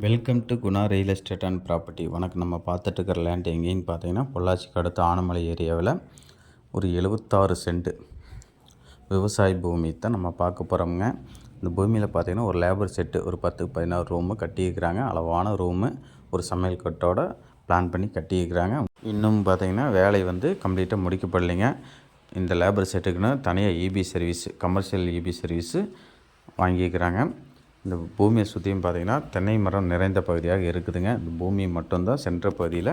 Welcome to Guna real estate and property வணக்கம். நம்ம பார்த்துட்டு இருக்கிற லேண்ட் எங்கேன்னு பார்த்தீங்கன்னா பொள்ளாச்சிக்கு அடுத்த ஆனமலை ஏரியாவில் ஒரு எழுபத்தாறு சென்ட் விவசாய பூமி தான் நம்ம பார்க்க போகிறோமுங்க இந்த பூமியில் பார்த்தீங்கன்னா ஒரு லேபர் செட்டு ஒரு பத்து பதினாறு ரூமு கட்டியிருக்கிறாங்க. அளவான ரூமு ஒரு சமையல் கட்டோட பிளான் பண்ணி கட்டியிருக்கிறாங்க. இன்னும் பார்த்தீங்கன்னா வேலை வந்து கம்ப்ளீட்டாக முடிக்கப்படலைங்க. இந்த லேபர் செட்டுக்குன்னு தனியாக EB service commercial EB service வாங்கியிருக்கிறாங்க. இந்த பூமியை சுற்றியும் பார்த்தீங்கன்னா தென்னை மரம் நிறைந்த பகுதியாக இருக்குதுங்க. இந்த பூமி மட்டும்தான் சென்ற பகுதியில்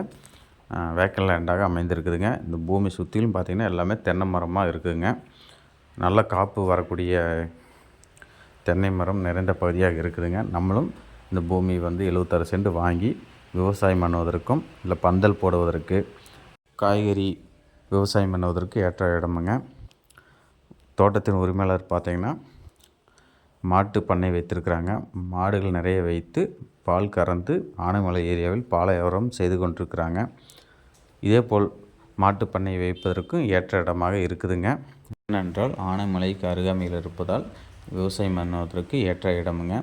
வேக்கல் லேண்டாக அமைந்திருக்குதுங்க. இந்த பூமி சுற்றிலும் பார்த்திங்கன்னா எல்லாமே தென்னை மரமாக இருக்குதுங்க. நல்ல காப்பு வரக்கூடிய தென்னை மரம் நிறைந்த பகுதியாக இருக்குதுங்க. நம்மளும் இந்த பூமி வந்து எழுபத்தாறு சென்ட் வாங்கி விவசாயம் பண்ணுவதற்கும் இல்லை பந்தல் போடுவதற்கு காய்கறி விவசாயம் பண்ணுவதற்கு ஏற்ற இடமுங்க. தோட்டத்தின் உரிமையாளர் பார்த்திங்கன்னா மாட்டு பண்ணை வைத்திருக்கிறாங்க. மாடுகள் நிறைய வைத்து பால் கறந்து ஆனைமலை ஏரியாவில் பால் வியாபாரம் செய்து கொண்டிருக்கிறாங்க. இதேபோல் மாட்டு பண்ணை வைப்பதற்கும் ஏற்ற இடமாக இருக்குதுங்க. ஏனென்றால் ஆனைமலைக்கு அருகாமையில் இருப்பதால் விவசாயம் பண்ணுவதற்கு ஏற்ற இடமுங்க.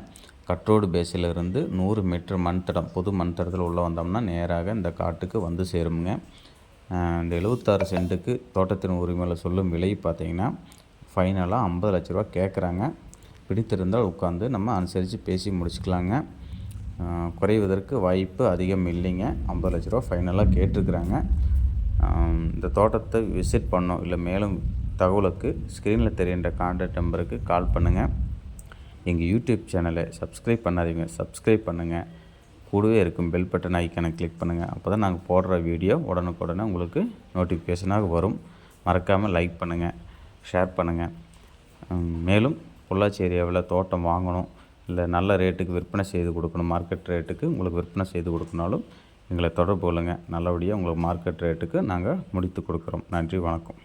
கட்ரோடு பேஸிலிருந்து நூறு மீட்டர் மண் தடம் புது மண் தடத்தில் உள்ளே வந்தோம்னா நேராக இந்த காட்டுக்கு வந்து சேருமுங்க. இந்த எழுபத்தாறு சென்ட்டுக்கு தோட்டத்தின் உரிமையில் சொல்லும் விலை பார்த்தீங்கன்னா ஃபைனலாக ஐம்பது லட்ச ரூபா கேட்குறாங்க. பிடித்திருந்தால் உட்காந்து நம்ம அனுசரித்து பேசி முடிச்சுக்கலாங்க. குறைவதற்கு வாய்ப்பு அதிகம் இல்லைங்க. ஐம்பது லட்ச ரூபா ஃபைனலாக கேட்டிருக்கிறாங்க. இந்த தோட்டத்தை விசிட் பண்ணோம். இல்லை மேலும் தகவலுக்கு ஸ்க்ரீனில் தெரிகின்ற கான்டாக்ட் நம்பருக்கு கால் பண்ணுங்கள் எங்கள் யூடியூப் சேனலை சப்ஸ்கிரைப் பண்ணாதீங்க. சப்ஸ்கிரைப் பண்ணுங்கள் கூடவே இருக்கும் பெல் பட்டன் ஐக்கனை கிளிக் பண்ணுங்கள் அப்போ தான் நாங்கள் போடுற வீடியோ உடனுக்குடனே உங்களுக்கு நோட்டிஃபிகேஷனாக வரும். மறக்காமல் லைக் பண்ணுங்கள் ஷேர் பண்ணுங்கள் மேலும் பொள்ளாச்சி ஏரியாவில் தோட்டம் வாங்கணும் இல்லை நல்ல ரேட்டுக்கு விற்பனை செய்து கொடுக்கணும் மார்க்கெட் ரேட்டுக்கு உங்களுக்கு விற்பனை செய்து கொடுக்கணுனாலும் எங்களை தொடர்பு கொள்ளுங்கள் நல்லபடியாக உங்களுக்கு மார்க்கெட் ரேட்டுக்கு நாங்கள் முடித்து கொடுக்குறோம். நன்றி வணக்கம்.